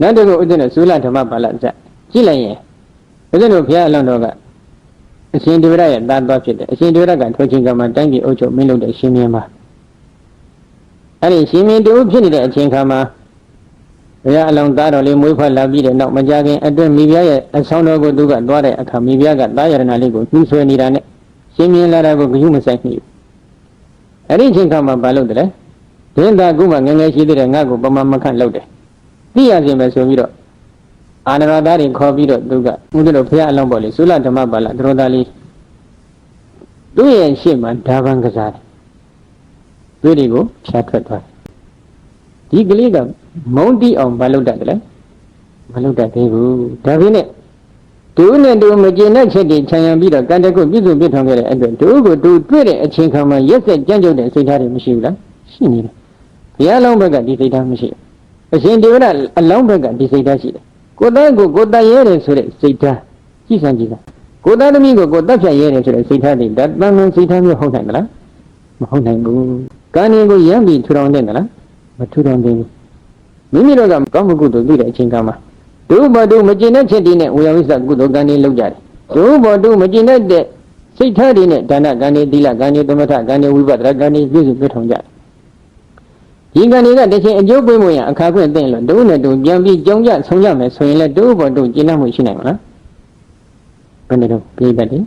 နောက်တစ်ခုဥဒ္ဒနသုလဓမ္မပါဠဇတ်ကြည့်လိုက်ရင်ဥဒ္ဒနဘုရားအလောင်းတော်ကအရှင်ဒေဝရရဲ့သားတော်ဖြစ်တယ်အရှင်ဒေဝရကထိုချိန်ကမှတိုင်းပြည်အုပ်ချုပ်မင်းလုပ်တဲ့ရှင်မင်းပါအဲ့ဒီရှင်မင်းတူဖြစ်နေတဲ့အချိန်ခါမှာဘုရားအလောင်းသားတော်လေးမွေးဖွားလာပြီးတဲ့နောက်မကြခင်အတွင်းမိဖုရားရဲ့အဆောင်တော်ကိုသူကသွားတဲ့အခါမိဖုရားကသားရတနာလေးကိုညှိဆွဲနေတာနဲ့ရှင်မင်းလာတာကိုဂရုမစိုက်မိဘူးအဲ့ဒီအချိန်ခါမှာဘာလုပ်တယ်လဲဒင်းသာကုမှငယ်ငယ်ရှိသေးတယ်ငါ့ကိုပမာမခန့်လုပ်တယ် သိရခြင်းပဲဆိုပြီးတော့အာနရသားတွေခေါ်ပြီးတော့သူကဦးဇင်းတို့ဘုရားအလောင်းပေါ်လေသုလဓမ္မပါဠသရောသားလေးသူ့ရဲ့ရှေ့မှာဓာဗံကစားတယ်သွေးတွေကိုဖြာထွက်သွားတယ်ဒီကလေးကမုံတိအောင်မလုပ်တတ်တယ်လေမလုပ်တတ်သေးဘူးဒါပေမဲ့သူနဲ့သူမကျင်တဲ့ချက်တွေခြံရံပြီးတော့ကံတကုပြည့်စုံပြည့်ထောင်ခဲ့တဲ့အတွက်သူကိုသူတွေ့တဲ့အချိန်ခါမှာရက်ဆက်ကြမ်းကြုတ်တဲ့စိတ်ထားတွေမရှိဘူးလားရှိနေတယ်ဘုရားလောင်းဘက်ကဒီစိတ်ထားမရှိဘူး အရှင်ဒေဝရအလောင်းဘက်ကဒီစိတ်ထားရှိတယ်ကိုယ်သားကိုကိုယ်တတ်ရဲတယ်ဆိုတဲ့စိတ်ထားကြည့်စမ်းကြည့်လားကိုယ်သားသမီးကိုကိုယ်တတ်ဖြတ်ရဲတယ်ဆိုတဲ့စိတ်ထားတွေဒါတန်တန်စိတ်ထားမျိုးဟုတ်နိုင်မလားမဟုတ်နိုင်ဘူးကံရင်ကိုရမ်းပြီးထူထောင်တဲ့လားမထူထောင်သေးဘူးမိမိတို့ကကောင်းမှုကုသိုလ်သိတဲ့အချိန်ကမှဒုဘောတုမကျင်တဲ့ချက်တွေနဲ့ဝေယဝိသကုသိုလ်ကံတွေလုပ်ကြတယ်ဒုဘောတုမကျင်တဲ့စိတ်ထားတွေနဲ့ဒါနကံတွေသီလကံတွေသမထကံတွေဝိပဿနာကံတွေပြည့်စုံပြည့်ထောင်ကြတယ် ဒီကံတွေကတစ်ချိန်အကျိုးပေးမှုရအခါခွင့်သိလို့ဒုနဲ့ဒုပြန်ပြီးကြောင်းကြဆုံကြမယ်ဆိုရင်လည်းဒုဘောတုကျင့်တတ်မှုရှိနိုင်မလားဘယ်နဲ့တော့ပြိတ္တတယ်